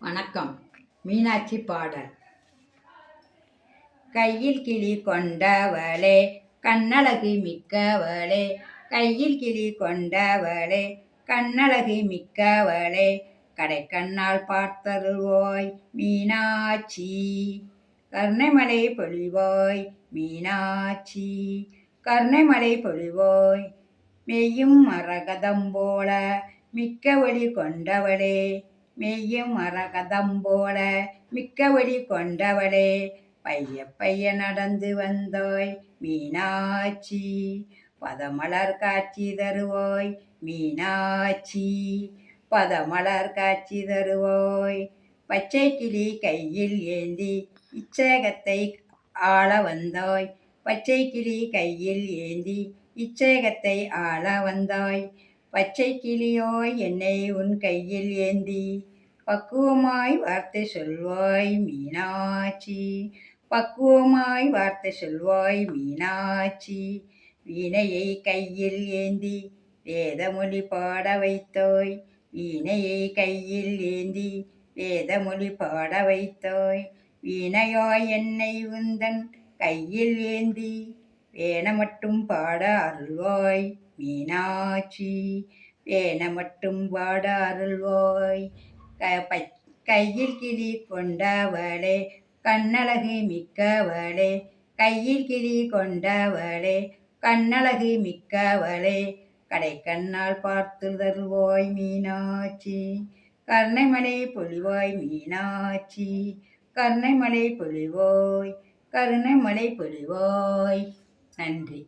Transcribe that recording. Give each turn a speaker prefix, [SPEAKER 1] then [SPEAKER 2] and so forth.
[SPEAKER 1] வணக்கம். மீனாட்சி பாடல். கையில் கிளி கொண்டவளே கண்ணழகு மிக்கவளே கையில் கிளி கொண்டவளே கண்ணழகு மிக்கவளே கடை கண்ணால் பார்த்தருள்வோய் மீனாட்சி. கருணைமலை பொழிவோய் மீனாட்சி. கருணைமலை பொழிவோய் மெய்யும் மரகதம் போல மிக்க ஒளி கொண்டவளே மெய்யும் மரகதம் போல மிக்க கொண்டவளே. பைய பைய நடந்து வந்தோய் மீனாட்சி பதமலர் காட்சி தருவோய் மீனாட்சி பதமலர் காட்சி தருவோய். பச்சை கிளி கையில் ஏந்தி இச்சேகத்தை ஆள வந்தோய். பச்சை கிளி கையில் ஏந்தி இச்சேகத்தை ஆள வந்தாய். பச்சை கிளியோய் என்னை உன் கையில் ஏந்தி பக்குவமாய் வார்த்தை சொல்வாய் மீனாட்சி. பக்குவமாய் வார்த்தை சொல்வாய் மீனாட்சி. வீணையை கையில் ஏந்தி வேதமொழி பாட வைத்தோய். வீணையை கையில் ஏந்தி வேதமொழி பாட வைத்தோய். வீணையாய் என்னை உந்தன் கையில் ஏந்தி வேண மட்டும் பாட அருள்வாய் மீனாட்சி. வேண மட்டும் பாட அருள்வாய். கையில் கிளி கொண்டவளே கண்ணழகு மிக்கவளே. கையில் கிளி கொண்டவளே கண்ணழகு மிக்கவளே. கடை கண்ணால் பார்த்து தருவாய் மீனாட்சி. கருணைமலை பொழிவாய் மீனாட்சி. கருணைமலை பொழிவாய் கருணைமலை பொழிவாய். நன்றி.